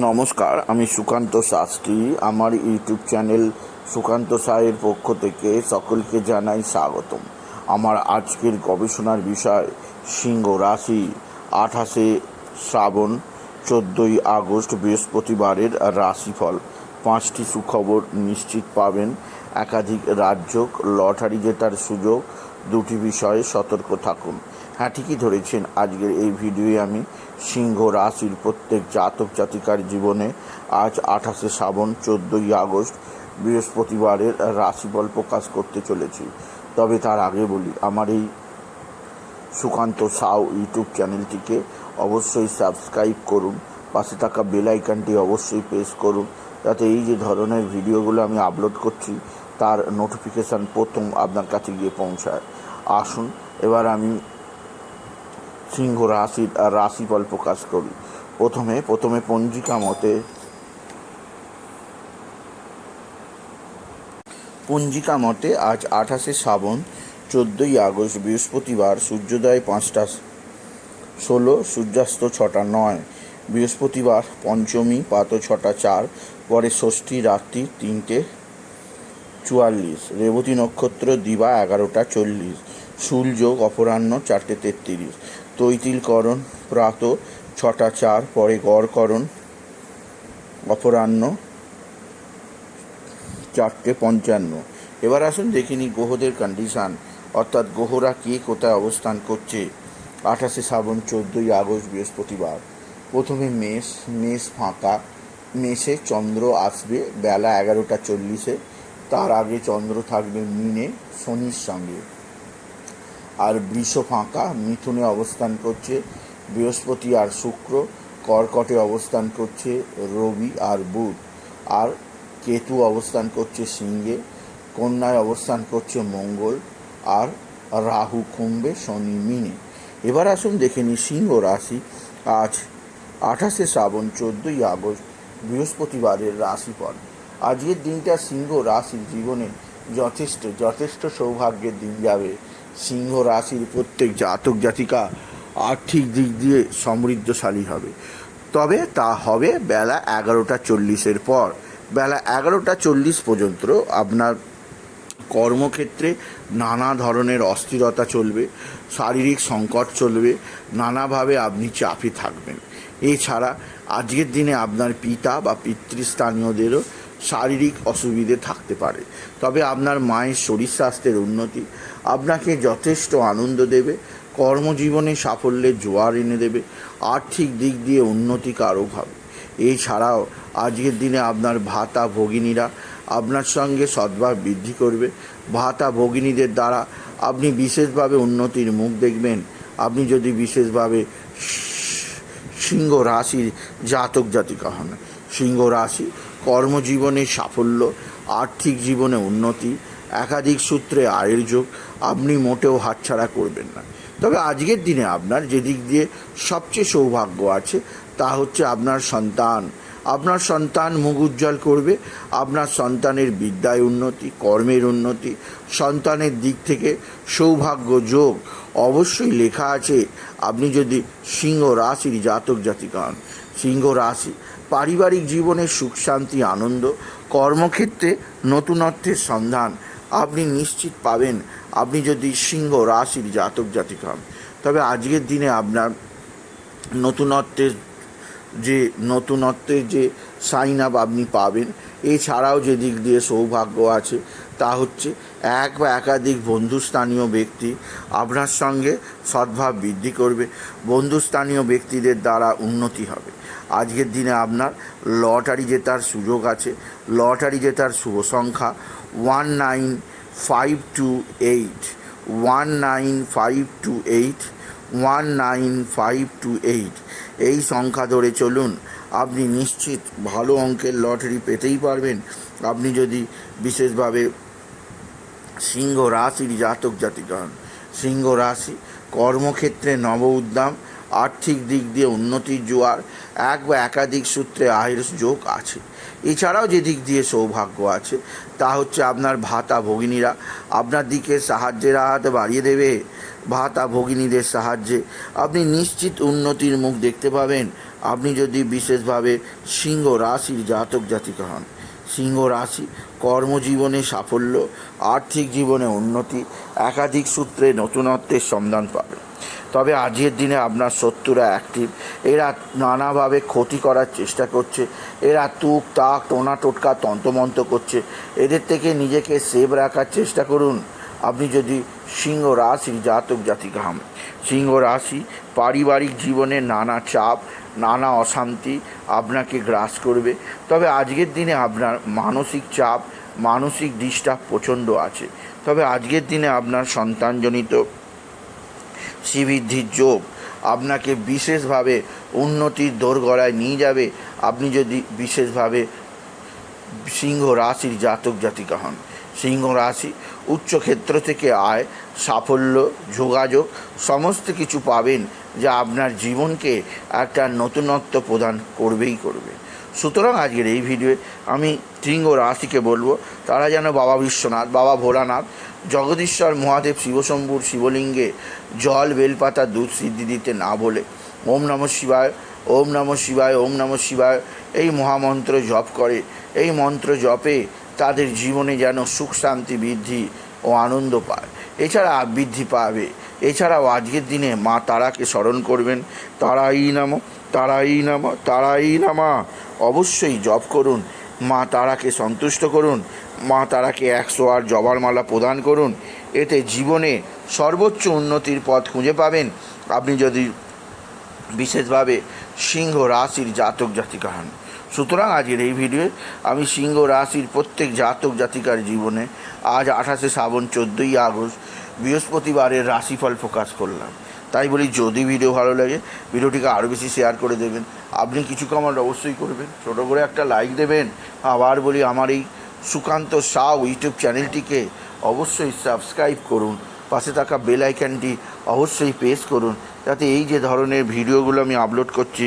নমস্কার, আমি সুকান্ত শাস্ত্রী। আমার ইউটিউব চ্যানেল সুকান্ত সাহের পক্ষ থেকে সকলকে জানাই স্বাগতম। আমার আজকের গবেষণার বিষয় সিংহ রাশি, আঠাশে শ্রাবণ, চোদ্দোই আগস্ট, বৃহস্পতিবারের রাশিফল। পাঁচটি সুখবর নিশ্চিত পাবেন। একাধিক রাজ্য লটারি জেতার সুযোগ। দুটি বিষয়ে সতর্ক থাকুন। হ্যাঁ ঠিকই ধরেছেন। আজকের এই ভিডিওয়ে আমি সিংহ রাশির প্রত্যেক জাতক জাতিকার জীবনে আজ আঠাশে শ্রাবণ, চোদ্দোই আগস্ট বৃহস্পতিবারের রাশিফল প্রকাশ করতে চলেছি। তবে তার আগে বলি, আমার এই সুকান্ত সাউ ইউটিউব চ্যানেলটিকে অবশ্যই সাবস্ক্রাইব করুন, পাশে থাকা বেল অবশ্যই প্রেস করুন, যাতে এই যে ধরনের ভিডিওগুলো আমি আপলোড করছি, তার নোটিফিকেশান প্রথম আপনার কাছে গিয়ে পৌঁছায়। আসুন, এবার আমি সিংহ রাশির রাশিফল প্রকাশ করি। প্রথমে প্রথমে পঞ্জিকা মতে পঞ্জিকা মতে আজ আঠাশে শ্রাবণ, চোদ্দোই আগস্ট, বৃহস্পতিবার, সূর্যোদয় পাঁচটা ষোলো, সূর্যাস্ত ছটা নয়, বৃহস্পতিবার পঞ্চমী, পাত ছটা চার, পরে ষষ্ঠী রাত্রি তিনটে চুয়াল্লিশ, রেবতী নক্ষত্র দিবা এগারোটা চল্লিশ সূর্যোগ অপরাহ্ন চারটে তেত্রিশ। তৈতিলকরণ, প্রাত, ছটা চার, পরে গড়করণ, অপরাহ্ন, চারটে পঞ্চান্ন। এবার আসুন দেখিনি গ্রহদের কন্ডিশান অর্থাৎ গ্রহরা কে কোথায় অবস্থান করছে। আঠাশে শ্রাবণ, চোদ্দোই আগস্ট, বৃহস্পতিবার। প্রথমে মেষ মেষ ফাঁকা, মেষে চন্দ্র আসবে, বেলা এগারোটা চল্লিশে। তার আগে চন্দ্র থাকবে মিনে, শনির সঙ্গে। আর বৃষ ফাঁকা, মিথুনে অবস্থান করছে, বৃহস্পতি আর শুক্র, কর্কটে অবস্থান করছে রবি আর বুধ, আর কেতু অবস্থান করছে সিংহে, কন্যায় অবস্থান করছে মঙ্গল, আর রাহু কুম্ভে শনি মিনে। এবার আসুন দেখে নিই সিংহ রাশি। আজ আঠাশে শ্রাবণ, চোদ্দোই আগস্ট, বৃহস্পতিবারের রাশিফল। আজকের দিনটা সিংহ রাশির জীবনে যথেষ্ট যথেষ্ট সৌভাগ্যের দিন যাবে। সিংহ রাশির প্রত্যেক জাতক জাতিকা আর্থিক দিক দিয়ে সমৃদ্ধশালী হবে। তবে তা হবে বেলা এগারোটা চল্লিশের পর। বেলা এগারোটা চল্লিশ পর্যন্ত আপনার কর্মক্ষেত্রে নানা ধরনের অস্থিরতা চলবে, শারীরিক সংকট চলবে, নানাভাবে আপনি চাপে থাকবেন। এছাড়া আজকের দিনে আপনার পিতা বা পিতৃস্থানীয়দেরও শারীরিক অসুবিধে থাকতে পারে। তবে আপনার মায়ের শরীর স্বাস্থ্যের উন্নতি, আপনাকে যথেষ্ট আনন্দ দেবে, কর্মজীবনে সাফল্যের জোয়ার এনে দেবে, আর্থিক দিক দিয়ে উন্নতি কারক হবে। এছাড়াও আজকের দিনে আপনার ভাতা ভগিনীরা আপনার সঙ্গে সদ্ভাব বৃদ্ধি করবে। ভাতা ভগিনীদের দ্বারা আপনি বিশেষভাবে উন্নতির মুখ দেখবেন। আপনি যদি বিশেষভাবে সিংহ রাশির জাতক জাতিকা হন, সিংহ রাশি কর্মজীবনে সাফল্য, আর্থিক জীবনে উন্নতি, একাধিক সূত্রে আয়ের যোগ, আপনি মোটেও হাতছাড়া করবেন না। তবে আজকের দিনে আপনার যেদিক দিয়ে সবচেয়ে সৌভাগ্য আছে, তা হচ্ছে আপনার সন্তান। আপনার সন্তান মুখ উজ্জ্বল করবে, আপনার সন্তানের বিদ্যায় উন্নতি, কর্মের উন্নতি, সন্তানের দিক থেকে সৌভাগ্য যোগ অবশ্যই লেখা আছে। আপনি যদি সিংহ রাশির জাতক জাতিকা হন সিংহ রাশি, পারিবারিক জীবনে সুখ, শান্তি, আনন্দ, কর্মক্ষেত্রে নতুনত্বের সন্ধান আপনি নিশ্চিত পাবেন। আপনি যদি সিংহ রাশির জাতক জাতিকা হন তবে আজকের দিনে আপনার নতুনত্বের যে নতুনত্বের যে সাইন আপ আপনি পাবেন, এছাড়াও যে দিক দিয়ে সৌভাগ্য আছে, তা হচ্ছে এক বা একাধিক বন্ধুস্থানীয় ব্যক্তি আপনার সঙ্গে সদ্ভাব বৃদ্ধি করবে, বন্ধুস্থানীয় ব্যক্তিদের দ্বারা উন্নতি হবে। আজকের দিনে আপনার লটারি জেতার সুযোগ আছে, লটারি জেতার শুভ সংখ্যা one nine five two eight one nine five two eight one nine five two eight এই সংখ্যা ধরে চলুন। আপনি নিশ্চিত ভালো অঙ্কের লটারি পেতেই পারবেন। আপনি যদি বিশেষভাবে সিংহ রাশির জাতক জাতিকা হন, সিংহ রাশি কর্মক্ষেত্রে নব উদ্যম, আর্থিক দিক দিয়ে উন্নতির জোয়ার, এক বা একাধিক সূত্রে আয়ের যোগ আছে। এছাড়াও যে দিক দিয়ে সৌভাগ্য আছে, তা হচ্ছে আপনার ভাতা ভগিনীরা আপনার দিকে সাহায্যের হাত বাড়িয়ে দেবে। ভাতা ভগিনীদের সাহায্যে আপনি নিশ্চিত উন্নতির মুখ দেখতে পাবেন। আপনি যদি বিশেষভাবে সিংহ রাশির জাতক জাতিকা হন, সিংহ রাশি কর্মজীবনে সাফল্য, আর্থিক জীবনে উন্নতি, একাধিক সূত্রে নতুনত্বের সন্ধান পাবে। তবে আজকের দিনে আপনার শত্রুরা অ্যাক্টিভ এরা নানাভাবে ক্ষতি করার চেষ্টা করছে, এরা তুক তাক, টোনা, টোটকা তন্তমন্ত করছে। এদের থেকে নিজেকে সেভ রাখার চেষ্টা করুন। আপনি যদি সিংহ রাশির জাতক জাতিকা হন, সিংহ রাশি পারিবারিক জীবনে নানা চাপ, নানা অশান্তি আপনাকে গ্রাস করবে। তবে আজকের দিনে আপনার মানসিক চাপ, মানসিক ডিস্টার্ব প্রচণ্ড আছে। তবে আজকের দিনে আপনার সন্তানজনিত শ্রীবৃদ্ধির যোগ আপনাকে বিশেষভাবে উন্নতির দোরগড়ায় নিয়ে যাবে। আপনি যদি বিশেষভাবে সিংহ রাশির জাতক জাতিকা হন সিংহ রাশি, উচ্চ ক্ষেত্র থেকে আয়, সাফল্য, যোগাযোগ, সমস্ত কিছু পাবেন যা আপনার জীবনকে একটা নতুনত্ব প্রদান করবেই করবে। সুতরাং আজকের এই ভিডিওয়ে আমি সিংহ রাশিকে বলব, তারা যেন বাবা বিশ্বনাথ, বাবা ভোলানাথ, জগদীশ্বর, মহাদেব, শিবশম্ভুর, শিবলিঙ্গে জল, বেলপাতা, দুধ সিদ্ধি দিতে না বলে ওম নম শিবায়, ওম নম শিবায়, ওম নম শিবায়, এই মহামন্ত্র জপ করে, এই মন্ত্র জপে তাদের জীবনে যেন সুখ, শান্তি, বৃদ্ধি ও আনন্দ পায়। এছাড়া বৃদ্ধি পাবে। এছাড়াও আজকের দিনে মা তারাকে স্মরণ করবেন। তারাই নাম তারাই নাম, তারাই নামা। অবশ্যই জপ করুন। মা তারাকে সন্তুষ্ট করুন। মা তারাকে একশো আর জবার মালা প্রদান করুন। এতে জীবনে সর্বোচ্চ উন্নতির পথ খুঁজে পাবেন। আপনি যদি বিশেষভাবে সিংহ রাশির জাতক জাতিকা হন। সুতরাং আজকের এই ভিডিওয়ে আমি সিংহ রাশির প্রত্যেক জাতক জাতিকার জীবনে আজ আঠাশে শ্রাবণ চোদ্দোই আগস্ট বৃহস্পতিবারের রাশিফল প্রকাশ করলাম। তাই বলি, যদি ভিডিও ভালো লাগে, ভিডিওটিকে আরও বেশি শেয়ার করে দেবেন। আপনি কিছু কমান্ড অবশ্যই করবেন। ছোটো করে একটা লাইক দেবেন। আবার বলি, আমার এই সুকান্ত সাউ ইউটিউব চ্যানেলটিকে অবশ্যই সাবস্ক্রাইব করুন। পাশে থাকা বেল আইকনটি অবশ্যই প্রেস করুন। যাতে এই যে ধরনের ভিডিওগুলো আমি আপলোড করছি